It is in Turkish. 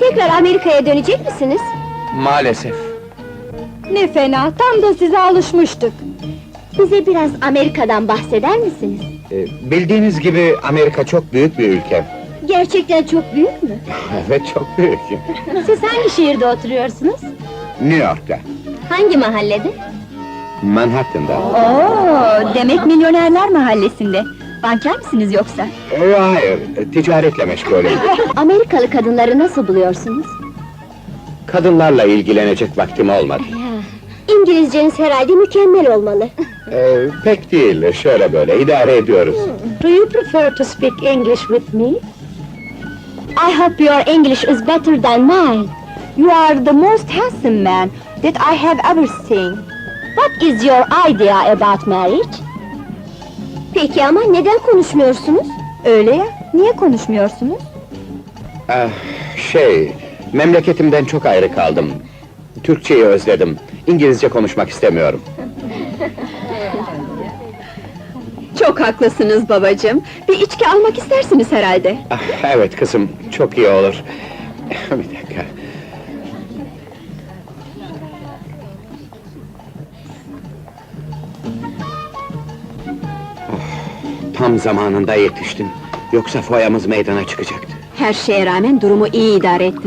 Tekrar Amerika'ya dönecek misiniz? Maalesef. Ne fena, tam da size alışmıştık. Bize biraz Amerika'dan bahseder misiniz? Ee, bildiğiniz gibi Amerika çok büyük bir ülke. Gerçekten çok büyük mü? Evet, çok büyük. Siz hangi şehirde oturuyorsunuz? New York'ta, Hangi mahallede? Manhattan'da. Oo, demek milyonerler mahallesinde. Banker misiniz yoksa? Ee, hayır, ticaretle meşgulüm. Amerikalı kadınları nasıl buluyorsunuz? Kadınlarla ilgilenecek vaktim olmadı. İngilizceniz herhalde mükemmel olmalı. Ee, pek değil, şöyle böyle, idare ediyoruz. Do you prefer to speak English with me? I hope your English is better than mine. You are the most handsome man that I have ever seen. What is your idea about marriage? Peki ama neden konuşmuyorsunuz? Öyle ya, niye konuşmuyorsunuz? Ah, şey, memleketimden çok ayrı kaldım. Türkçeyi özledim. İngilizce konuşmak istemiyorum. Çok haklısınız babacığım. Bir içki almak istersiniz herhalde. Ah, evet kızım, çok iyi olur. Bir dakika. Tam zamanında yetiştin. Yoksa foyamız meydana çıkacaktı. Her şeye rağmen durumu iyi idare ettim.